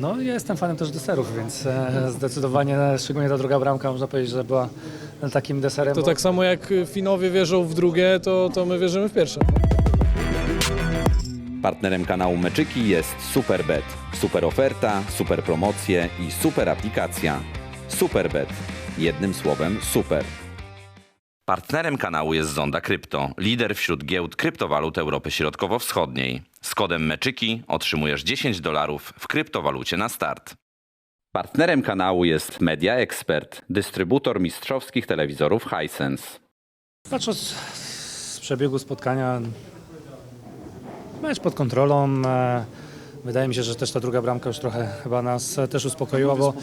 No ja jestem fanem też deserów, więc e, zdecydowanie, szczególnie ta druga bramka, można powiedzieć, że była takim deserem. To bo- tak samo jak Finowie wierzą w drugie, to, to my wierzymy w pierwsze. Partnerem kanału Meczyki jest Superbet. Super oferta, super promocje i super aplikacja. Superbet. Jednym słowem super. Partnerem kanału jest Zonda Krypto, lider wśród giełd kryptowalut Europy Środkowo-Wschodniej. Z kodem Meczyki otrzymujesz 10 dolarów w kryptowalucie na start. Partnerem kanału jest Media Expert, dystrybutor mistrzowskich telewizorów Hisense. Patrząc z przebiegu spotkania, mecz pod kontrolą. E, wydaje mi się, że też ta druga bramka już trochę chyba nas e, też uspokoiła, bo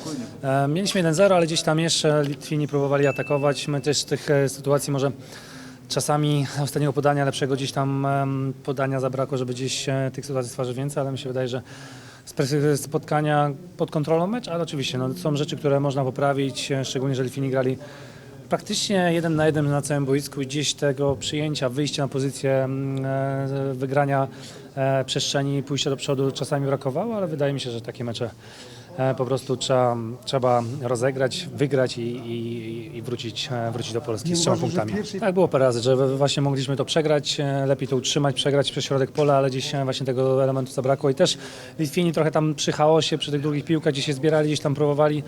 e, mieliśmy 1-0, ale gdzieś tam jeszcze Litwini próbowali atakować. My też tych sytuacji może czasami ostatniego podania lepszego gdzieś tam podania zabrakło, żeby gdzieś e, tych sytuacji stworzyć więcej, ale mi się wydaje, że z perspektywy spotkania pod kontrolą mecz, ale oczywiście no, są rzeczy, które można poprawić, e, szczególnie że Litwini grali praktycznie jeden na jeden na całym boisku i gdzieś tego przyjęcia, wyjścia na pozycję mm, e, wygrania przestrzeni, pójścia do przodu czasami brakowało, ale wydaje mi się, że takie mecze po prostu trzeba, trzeba rozegrać, wygrać i, i, i wrócić, e, wrócić do Polski z trzema punktami. Tak było parę razy, że właśnie mogliśmy to przegrać, e, lepiej to utrzymać, przegrać przez środek pola, ale gdzieś e, właśnie tego elementu zabrakło i też Litwini trochę tam przy chaosie, przy tych drugich piłkach gdzieś się zbierali, gdzieś tam próbowali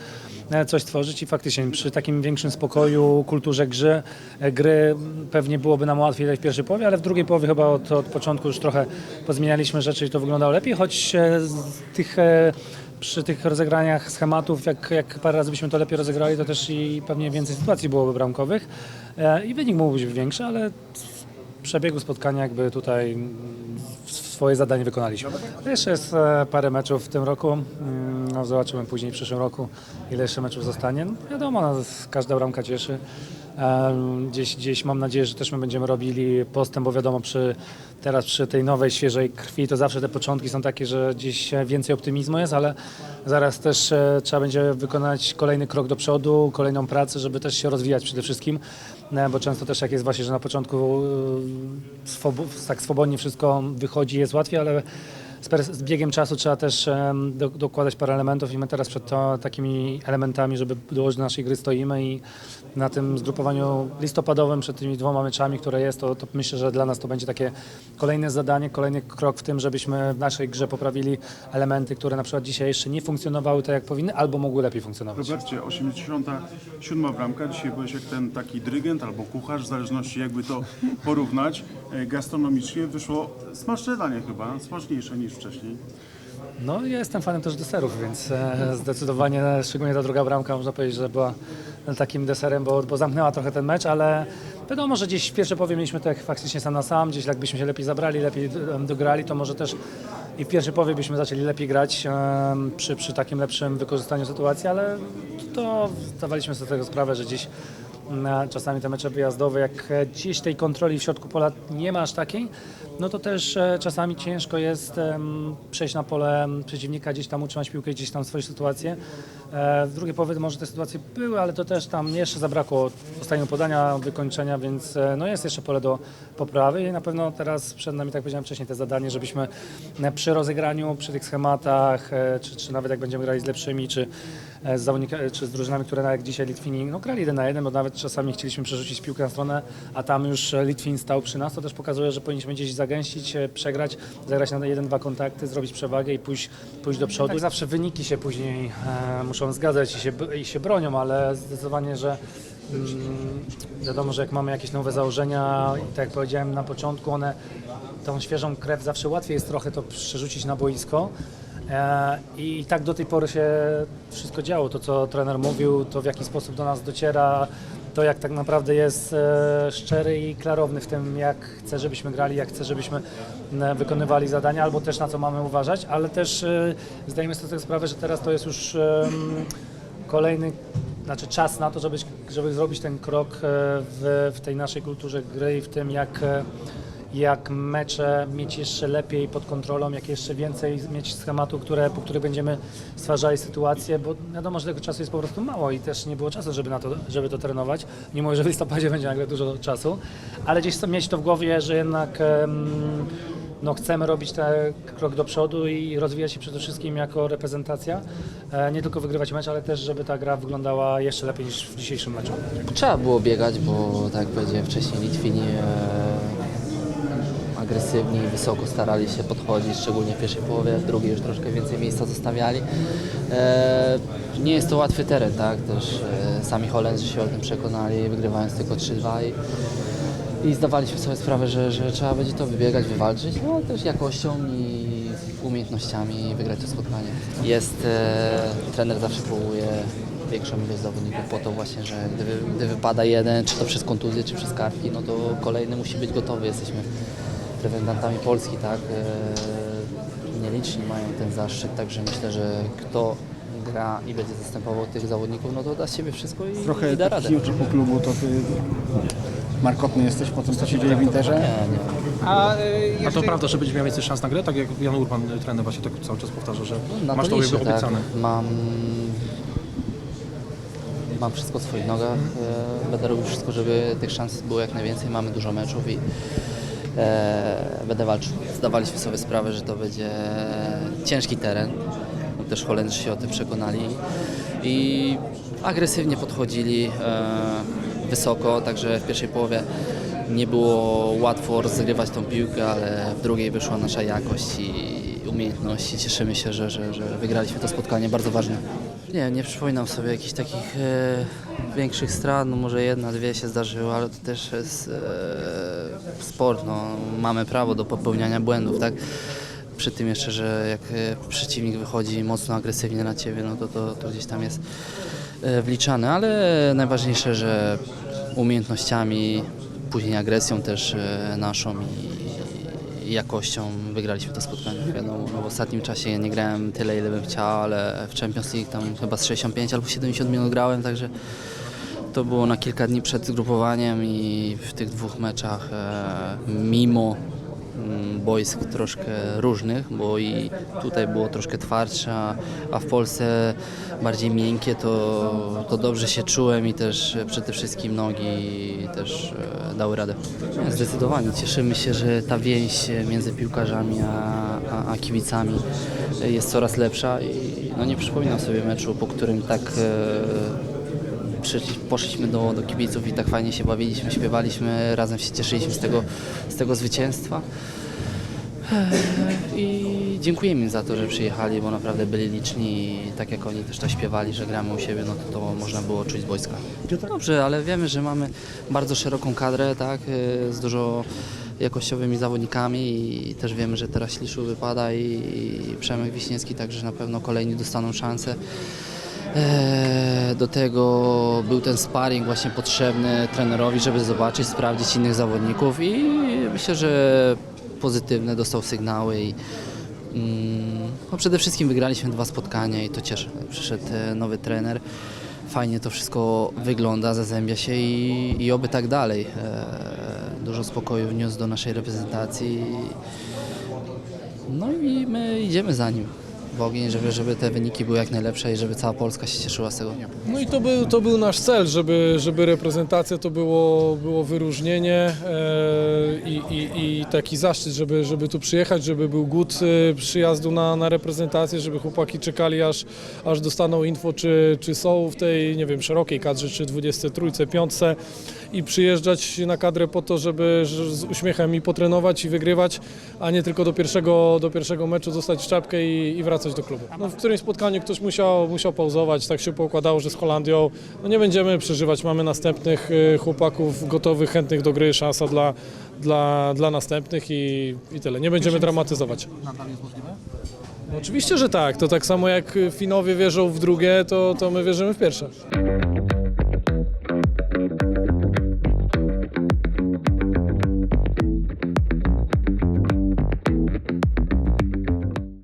e, coś tworzyć i faktycznie przy takim większym spokoju, kulturze gry, e, gry pewnie byłoby nam łatwiej tutaj w pierwszej połowie, ale w drugiej połowie chyba od, od początku już trochę pozmienialiśmy rzeczy i to wyglądało lepiej, choć e, z tych e, przy tych rozegraniach schematów, jak, jak parę razy byśmy to lepiej rozegrali, to też i pewnie więcej sytuacji byłoby bramkowych e, i wynik mógł być większy, ale w przebiegu spotkania jakby tutaj swoje zadanie wykonaliśmy. Jeszcze jest e, parę meczów w tym roku, Mm, no, zobaczymy później w przyszłym roku ile jeszcze meczów zostanie. No, wiadomo, no, każda bramka cieszy. Gdzieś, gdzieś mam nadzieję, że też my będziemy robili postęp, bo wiadomo, przy, teraz przy tej nowej, świeżej krwi to zawsze te początki są takie, że gdzieś więcej optymizmu jest, ale zaraz też e, trzeba będzie wykonać kolejny krok do przodu, kolejną pracę, żeby też się rozwijać przede wszystkim, e, bo często też jak jest właśnie, że na początku e, tak swobodnie wszystko wychodzi, jest łatwiej, ale z, z biegiem czasu trzeba też em, do, dokładać parę elementów i my teraz przed to, takimi elementami, żeby dołożyć do naszej gry stoimy i na tym zgrupowaniu listopadowym przed tymi dwoma meczami, które jest, to, to myślę, że dla nas to będzie takie kolejne zadanie, kolejny krok w tym, żebyśmy w naszej grze poprawili elementy, które na przykład dzisiaj jeszcze nie funkcjonowały tak jak powinny, albo mogły lepiej funkcjonować. Robercie, 87 bramka, dzisiaj byłeś jak ten taki dyrygent albo kucharz, w zależności jakby to porównać. E, Gastronomicznie wyszło smaczne danie chyba, smaczniejsze niż wcześniej. No ja jestem fanem też deserów, więc e, zdecydowanie, szczególnie ta druga bramka, można powiedzieć, że była takim deserem, bo, bo zamknęła trochę ten mecz, ale wiadomo, że gdzieś w pierwszej połowie mieliśmy tak faktycznie sam na sam, gdzieś jakbyśmy się lepiej zabrali, lepiej dograli, to może też i w pierwszej połowie byśmy zaczęli lepiej grać przy, przy takim lepszym wykorzystaniu sytuacji, ale to zdawaliśmy sobie tego sprawę, że gdzieś czasami te mecze wyjazdowe, jak gdzieś tej kontroli w środku pola nie ma aż takiej, no to też e, czasami ciężko jest przejść na pole przeciwnika, gdzieś tam utrzymać piłkę, gdzieś tam swoje sytuacje. E, w drugiej połowie może te sytuacje były, ale to też tam jeszcze zabrakło ostatniego podania, wykończenia, więc e, no jest jeszcze pole do poprawy i na pewno teraz przed nami, tak powiedziałem wcześniej, te zadanie, żebyśmy przy rozegraniu, przy tych schematach, czy, czy nawet jak będziemy grali z lepszymi, czy z zawodnikami, czy z drużynami, które jak dzisiaj Litwini no, grali jeden na jeden, bo nawet czasami chcieliśmy przerzucić piłkę na stronę, a tam już e, Litwin stał przy nas, to też pokazuje, że powinniśmy gdzieś zagęścić, e, przegrać, zagrać na jeden, dwa kontakty, zrobić przewagę i pójść, pójść do przodu. Tak zawsze wyniki się później e, muszą zgadzać i się, i się bronią, ale zdecydowanie, że mm, wiadomo, że jak mamy jakieś nowe założenia tak jak powiedziałem na początku, one tą świeżą krew zawsze łatwiej jest trochę to przerzucić na boisko. E, I tak do tej pory się wszystko działo. To, co trener mówił, to w jaki sposób do nas dociera, to jak tak naprawdę jest e, szczery i klarowny w tym, jak chce, żebyśmy grali, jak chce, żebyśmy e, wykonywali zadania, albo też na co mamy uważać, ale też zdajemy sobie sprawę, że teraz to jest już kolejny znaczy czas na to, żeby, żeby zrobić ten krok w, w tej naszej kulturze gry i w tym, jak, jak mecze mieć jeszcze lepiej pod kontrolą, jak jeszcze więcej mieć schematu, które, po których będziemy stwarzali sytuacje, bo wiadomo, że tego czasu jest po prostu mało i też nie było czasu, żeby, na to, żeby to trenować. Nie mówię, że w listopadzie będzie nagle dużo czasu, ale gdzieś chcę mieć to w głowie, że jednak no, chcemy robić ten krok do przodu i rozwijać się przede wszystkim jako reprezentacja. E, Nie tylko wygrywać mecz, ale też, żeby ta gra wyglądała jeszcze lepiej niż w dzisiejszym meczu. Trzeba było biegać, bo tak jak powiedziałem wcześniej, Litwini e, agresywni, wysoko starali się podchodzić, szczególnie w pierwszej połowie, w drugiej już troszkę więcej miejsca zostawiali. E, nie jest to łatwy teren, tak? Też e, sami Holendrzy się o tym przekonali, wygrywając tylko 3-2 i, i zdawaliśmy sobie sprawę, że, że trzeba będzie to wybiegać, wywalczyć, no też jakością i umiejętnościami wygrać to spotkanie. Jest, e, trener zawsze powołuje większą ilość zawodników po to właśnie, że gdy, gdy wypada jeden, czy to przez kontuzję, czy przez kartki, no to kolejny musi być gotowy. Jesteśmy reprezentantami Polski, tak? E, Nieliczni mają ten zaszczyt, także myślę, że kto gra i będzie zastępował tych zawodników, no to da z siebie wszystko i, Trochę i da radę. oczepł klubu, to ty markotny jesteś po tym, co się dzieje w Interze? Nie, nie. A, y, A to prawda, że będziesz miał więcej szans na grę? Tak jak Jan Urban, y, trener właśnie tak cały czas powtarza, że Na masz to liczę, jakby tak. obiecane. Mam, mam wszystko w swoich nogach. E, Będę robił wszystko, żeby tych szans było jak najwięcej. Mamy dużo meczów i e, będę walczył. Zdawaliśmy sobie sprawę, że to będzie ciężki teren. Też Holendrzy się o tym przekonali i agresywnie podchodzili e, wysoko, także w pierwszej połowie nie było łatwo rozgrywać tą piłkę, ale w drugiej wyszła nasza jakość i umiejętności. Cieszymy się, że, że, że wygraliśmy to spotkanie, bardzo ważne. Nie, nie przypominam sobie jakichś takich e, większych strat, no może jedna, dwie się zdarzyły, ale to też jest e, sport, no, mamy prawo do popełniania błędów, tak? Przy tym jeszcze, że jak e, przeciwnik wychodzi mocno agresywnie na ciebie, no to, to, to gdzieś tam jest e, wliczane, ale najważniejsze, że umiejętnościami, później agresją też e, naszą i jakością wygraliśmy to spotkanie. Wiadomo, no w ostatnim czasie nie grałem tyle, ile bym chciał, ale w Champions League tam chyba z 65 albo 70 minut grałem, także to było na kilka dni przed zgrupowaniem i w tych dwóch meczach e, mimo boisk troszkę różnych, bo i tutaj było troszkę twardsze, a- w Polsce bardziej miękkie, to, to dobrze się czułem i też przede wszystkim nogi też e, dały radę. Zdecydowanie cieszymy się, że ta więź między piłkarzami a, a, a kibicami jest coraz lepsza i no nie przypominam sobie meczu, po którym tak e, przyszli, poszliśmy do, do kibiców i tak fajnie się bawiliśmy, śpiewaliśmy, razem się cieszyliśmy z tego, z tego zwycięstwa. I dziękujemy im za to, że przyjechali, bo naprawdę byli liczni i tak jak oni też to śpiewali, że gramy u siebie, no to, to można było czuć z boiska. Dobrze, ale wiemy, że mamy bardzo szeroką kadrę, tak, y, z dużo jakościowymi zawodnikami i też wiemy, że teraz Śliszu wypada i, i Przemek Wiśniewski, także na pewno kolejni dostaną szansę. Eee, Do tego był ten sparring właśnie potrzebny trenerowi, żeby zobaczyć, sprawdzić innych zawodników i myślę, że pozytywne dostał sygnały i mm, no przede wszystkim wygraliśmy dwa spotkania i to cieszy. Przyszedł e, nowy trener, fajnie to wszystko wygląda, zazębia się i, i oby tak dalej. Eee, Dużo spokoju wniósł do naszej reprezentacji. No i my idziemy za nim w ogień, żeby, żeby te wyniki były jak najlepsze i żeby cała Polska się cieszyła z tego. No i to był, to był nasz cel, żeby, żeby reprezentacja to było, było wyróżnienie e, i, i, i taki zaszczyt, żeby, żeby tu przyjechać, żeby był głód e, przyjazdu na, na reprezentację, żeby chłopaki czekali aż, aż dostaną info, czy, czy są w tej, nie wiem, szerokiej kadrze, czy 23, 5 i przyjeżdżać na kadrę po to, żeby że z uśmiechem i potrenować i wygrywać, a nie tylko do pierwszego, do pierwszego meczu dostać czapkę i, i wracać do klubu. No, w którymś spotkaniu ktoś musiał, musiał pauzować, tak się poukładało, że z Holandią no nie będziemy przeżywać, mamy następnych y, chłopaków gotowych, chętnych do gry, szansa dla, dla, dla następnych i, i tyle. Nie będziemy dramatyzować. Nadal jest możliwe? No, oczywiście, że tak, to tak samo jak Finowie wierzą w drugie, to, to my wierzymy w pierwsze.